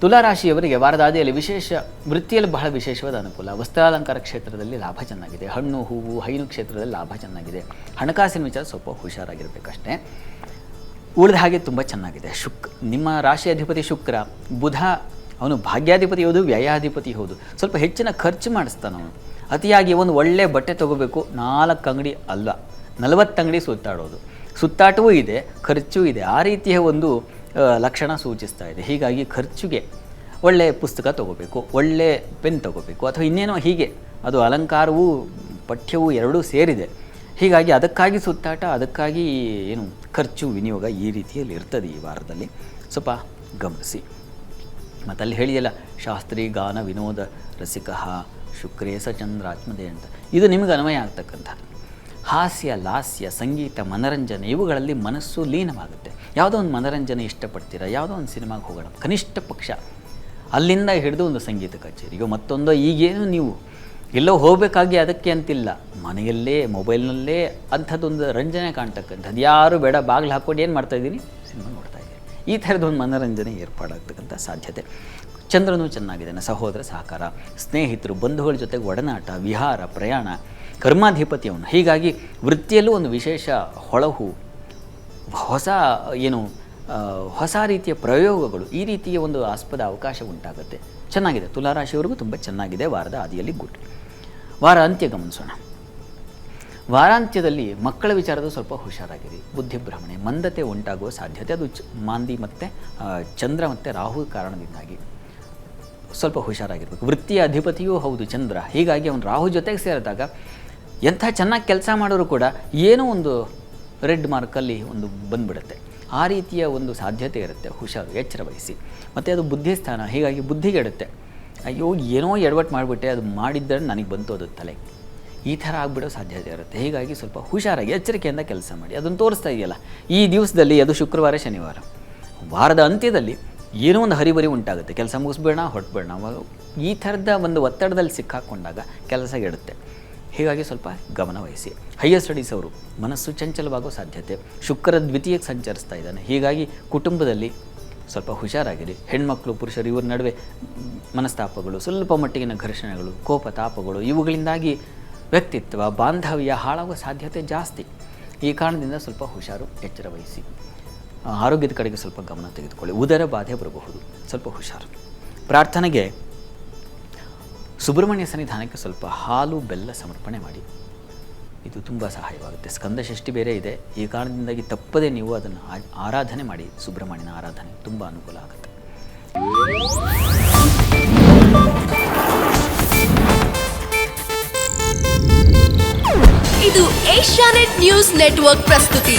ತುಲಾರಾಶಿಯವರಿಗೆ ವಾರದ ಆದಿಯಲ್ಲಿ ವಿಶೇಷ, ವೃತ್ತಿಯಲ್ಲಿ ಬಹಳ ವಿಶೇಷವಾದ ಅನುಕೂಲ. ವಸ್ತ್ರಾಲಂಕಾರ ಕ್ಷೇತ್ರದಲ್ಲಿ ಲಾಭ ಚೆನ್ನಾಗಿದೆ. ಹಣ್ಣು, ಹೂವು, ಹೈನು ಕ್ಷೇತ್ರದಲ್ಲಿ ಲಾಭ ಚೆನ್ನಾಗಿದೆ. ಹಣಕಾಸಿನ ವಿಚಾರ ಸ್ವಲ್ಪ ಹುಷಾರಾಗಿರಬೇಕಷ್ಟೇ. ಉಳಿದ ಹಾಗೆ ತುಂಬ ಚೆನ್ನಾಗಿದೆ. ಶುಕ್, ನಿಮ್ಮ ರಾಶಿ ಅಧಿಪತಿ ಶುಕ್ರ, ಬುಧ, ಅವನು ಭಾಗ್ಯಾಧಿಪತಿ ಹೌದು, ವ್ಯಯಾಧಿಪತಿ ಹೌದು. ಸ್ವಲ್ಪ ಹೆಚ್ಚಿನ ಖರ್ಚು ಮಾಡಿಸ್ತಾನ ಅವನು. ಅತಿಯಾಗಿ ಒಂದು ಒಳ್ಳೆ ಬಟ್ಟೆ ತೊಗೋಬೇಕು, ನಾಲ್ಕು ಅಂಗಡಿ ಅಲ್ಲ, ನಲವತ್ತು ಅಂಗಡಿ ಸುತ್ತಾಡೋದು. ಸುತ್ತಾಟವೂ ಇದೆ, ಖರ್ಚು ಇದೆ. ಆ ರೀತಿಯ ಒಂದು ಲಕ್ಷಣ ಸೂಚಿಸ್ತಾ ಇದೆ. ಹೀಗಾಗಿ ಖರ್ಚಿಗೆ ಒಳ್ಳೆಯ ಪುಸ್ತಕ ತಗೋಬೇಕು, ಒಳ್ಳೆ ಪೆನ್ ತಗೋಬೇಕು, ಅಥವಾ ಇನ್ನೇನೋ ಹೀಗೆ, ಅದು ಅಲಂಕಾರವೂ, ಪಠ್ಯವೂ ಎರಡೂ ಸೇರಿದೆ. ಹೀಗಾಗಿ ಅದಕ್ಕಾಗಿ ಸುತ್ತಾಟ, ಅದಕ್ಕಾಗಿ ಏನು ಖರ್ಚು, ವಿನಿಯೋಗ ಈ ರೀತಿಯಲ್ಲಿ ಇರ್ತದೆ ಈ ವಾರದಲ್ಲಿ. ಸ್ವಲ್ಪ ಗಮನಿಸಿ. ಮತ್ತು ಅಲ್ಲಿ ಹೇಳಿಯಲ್ಲ, ಶಾಸ್ತ್ರಿ ಗಾನ ವಿನೋದ ರಸಿಕ ಚಂದ್ರ ಆತ್ಮದೇ ಅಂತ. ಇದು ನಿಮಗೆ ಅನ್ವಯ ಆಗ್ತಕ್ಕಂಥದ್ದು ಹಾಸ್ಯ, ಲಾಸ್ಯ, ಸಂಗೀತ, ಮನರಂಜನೆ ಇವುಗಳಲ್ಲಿ ಮನಸ್ಸು ಲೀನವಾಗುತ್ತೆ. ಯಾವುದೋ ಒಂದು ಮನರಂಜನೆ ಇಷ್ಟಪಡ್ತೀರಾ? ಯಾವುದೋ ಒಂದು ಸಿನಿಮಾಗೆ ಹೋಗೋಣ. ಕನಿಷ್ಠ ಪಕ್ಷ. ಅಲ್ಲಿಂದ ಹಿಡಿದು ಒಂದು ಸಂಗೀತ ಕಚೇರಿಗೋ ಮತ್ತೊಂದು ಈಗೇನು ನೀವು? ಎಲ್ಲೋ ಹೋಗಬೇಕಾಗಿ ಅದಕ್ಕೆ ಅಂತಿಲ್ಲ. ಮನೆಯಲ್ಲೇ, ಮೊಬೈಲ್ನಲ್ಲೇ ಅಂಥದ್ದೊಂದು ರಂಜನೆ ಕಾಣ್ತಕ್ಕಂಥದ್ದು ಯಾರು ಬೇಡ, ಬಾಗಿಲು ಹಾಕ್ಕೊಂಡು ಏನು ಮಾಡ್ತಾ ಇದ್ದೀನಿ? ಸಿನಿಮಾ ನೋಡ್ತಾ ಇದ್ದೀನಿ. ಈ ಥರದೊಂದು ಮನೋರಂಜನೆ ಏರ್ಪಾಡಾಗ್ತಕ್ಕಂಥ ಸಾಧ್ಯತೆ. ಚಂದ್ರನೂ ಚೆನ್ನಾಗಿದ್ದಾನೆ ಸಹೋದರ ಸಹಕಾರ, ಸ್ನೇಹಿತರು, ಬಂಧುಗಳ ಜೊತೆಗೆ ಒಡನಾಟ, ವಿಹಾರ, ಪ್ರಯಾಣ ಕರ್ಮಾಧಿಪತಿ ಅವನು ಹೀಗಾಗಿ ವೃತ್ತಿಯಲ್ಲೂ ಒಂದು ವಿಶೇಷ ಹೊಳಹು, ಹೊಸ ಏನು ಹೊಸ ರೀತಿಯ ಪ್ರಯೋಗಗಳು ಈ ರೀತಿಯ ಒಂದು ಆಸ್ಪದ ಅವಕಾಶ ಉಂಟಾಗುತ್ತೆ. ಚೆನ್ನಾಗಿದೆ. ತುಲಾರಾಶಿಯವರೆಗೂ ತುಂಬ ಚೆನ್ನಾಗಿದೆ. ವಾರದ ಆದಿಯಲ್ಲಿ ಗುಡ್. ವಾರ ಅಂತ್ಯ ಗಮನಿಸೋಣ. ವಾರಾಂತ್ಯದಲ್ಲಿ ಮಕ್ಕಳ ವಿಚಾರದ ಸ್ವಲ್ಪ ಹುಷಾರಾಗಿರಿ. ಬುದ್ಧಿಭ್ರಮಣೆ ಮಂದತೆ ಉಂಟಾಗುವ ಸಾಧ್ಯತೆ. ಅದು ಚ- ಮಾಂದಿ ಮತ್ತು ಚಂದ್ರ ಮತ್ತು ರಾಹು ಕಾರಣದಿಂದಾಗಿ ಸ್ವಲ್ಪ ಹುಷಾರಾಗಿರ್ಬೇಕು. ವೃತ್ತಿಯ ಅಧಿಪತಿಯೂ ಹೌದು ಚಂದ್ರ. ಹೀಗಾಗಿ ಅವನು ರಾಹು ಜೊತೆಗೆ ಸೇರಿದಾಗ ಎಂಥ ಚೆನ್ನಾಗಿ ಕೆಲಸ ಮಾಡೋರು ಕೂಡ ಏನೋ ಒಂದು ರೆಡ್ ಮಾರ್ಕಲ್ಲಿ ಒಂದು ಬಂದ್ಬಿಡುತ್ತೆ. ಆ ರೀತಿಯ ಒಂದು ಸಾಧ್ಯತೆ ಇರುತ್ತೆ, ಹುಷಾರು ಎಚ್ಚರ ವಹಿಸಿ ಮತ್ತು ಅದು ಬುದ್ಧಿಸ್ಥಾನ, ಹೀಗಾಗಿ ಬುದ್ಧಿಗೆಡುತ್ತೆ ಅಯ್ಯೋ, ಏನೋ ಎಡವಟ್ಟು ಮಾಡಿಬಿಟ್ಟೆ, ಅದು ಮಾಡಿದ್ದರೆ ನನಗೆ ಬಂತು ಅದು ತಲೆ. ಈ ಥರ ಆಗಿಬಿಡೋ ಸಾಧ್ಯತೆ ಇರುತ್ತೆ. ಹೀಗಾಗಿ ಸ್ವಲ್ಪ ಹುಷಾರಾಗಿ, ಎಚ್ಚರಿಕೆಯಿಂದ ಕೆಲಸ ಮಾಡಿ. ಅದನ್ನು ತೋರಿಸ್ತಾ ಇದೆಯಲ್ಲ, ಈ ದಿವಸದಲ್ಲಿ, ಅದು ಶುಕ್ರವಾರ, ಶನಿವಾರ. ವಾರದ ಅಂತ್ಯದಲ್ಲಿ ಏನೋ ಒಂದು ಹರಿಬರಿ ಉಂಟಾಗುತ್ತೆ. ಕೆಲಸ ಮುಗಿಸ್ಬೇಡ ಹೊರಟ್ಬೇಡ ಅವಾಗ ಈ ಥರದ ಒಂದು ಒತ್ತಡದಲ್ಲಿ ಸಿಕ್ಕಾಕೊಂಡಾಗ ಕೆಲಸ ಗೆಡುತ್ತೆ ಹೀಗಾಗಿ ಸ್ವಲ್ಪ ಗಮನವಹಿಸಿ ಹೈಯರ್ ಸ್ಟಡೀಸ್ ಅವರು ಮನಸ್ಸು ಚಂಚಲವಾಗೋ ಸಾಧ್ಯತೆ, ಶುಕ್ರ ದ್ವಿತೀಯಕ್ಕೆ ಸಂಚರಿಸ್ತಾ ಇದ್ದಾನೆ. ಹೀಗಾಗಿ ಕುಟುಂಬದಲ್ಲಿ ಸ್ವಲ್ಪ ಹುಷಾರಾಗಿರಿ. ಹೆಣ್ಮಕ್ಳು, ಪುರುಷರು ಇವ್ರ ನಡುವೆ ಮನಸ್ತಾಪಗಳು, ಸ್ವಲ್ಪ ಮಟ್ಟಿಗಿನ ಘರ್ಷಣೆಗಳು, ಕೋಪ, ತಾಪಗಳು ಇವುಗಳಿಂದಾಗಿ ವ್ಯಕ್ತಿತ್ವ, ಬಾಂಧವ್ಯ ಹಾಳಾಗುವ ಸಾಧ್ಯತೆ ಜಾಸ್ತಿ. ಈ ಕಾರಣದಿಂದ ಸ್ವಲ್ಪ ಹುಷಾರು ಎಚ್ಚರ ವಹಿಸಿ. ಆರೋಗ್ಯದ ಕಡೆಗೆ ಸ್ವಲ್ಪ ಗಮನ ತೆಗೆದುಕೊಳ್ಳಿ. ಉದರ ಬಾಧೆ ಬರಬಹುದು. ಸ್ವಲ್ಪ ಹುಷಾರು. ಪ್ರಾರ್ಥನೆಗೆ ಸುಬ್ರಹ್ಮಣ್ಯ ಸನ್ನಿಧಾನಕ್ಕೆ ಸ್ವಲ್ಪ ಹಾಲು, ಬೆಲ್ಲ ಸಮರ್ಪಣೆ ಮಾಡಿ. ಇದು ತುಂಬ ಸಹಾಯವಾಗುತ್ತೆ. ಸ್ಕಂದ ಷಷ್ಠಿ ಬೇರೆ ಇದೆ. ಈ ಕಾರಣದಿಂದಾಗಿ ತಪ್ಪದೇ ನೀವು ಅದನ್ನು ಆರಾಧನೆ ಮಾಡಿ. ಸುಬ್ರಹ್ಮಣ್ಯನ ಆರಾಧನೆ ತುಂಬ ಅನುಕೂಲ ಆಗುತ್ತೆ. ಇದು ಏಷ್ಯಾನೆಟ್ ನ್ಯೂಸ್ ನೆಟ್ವರ್ಕ್ ಪ್ರಸ್ತುತಿ.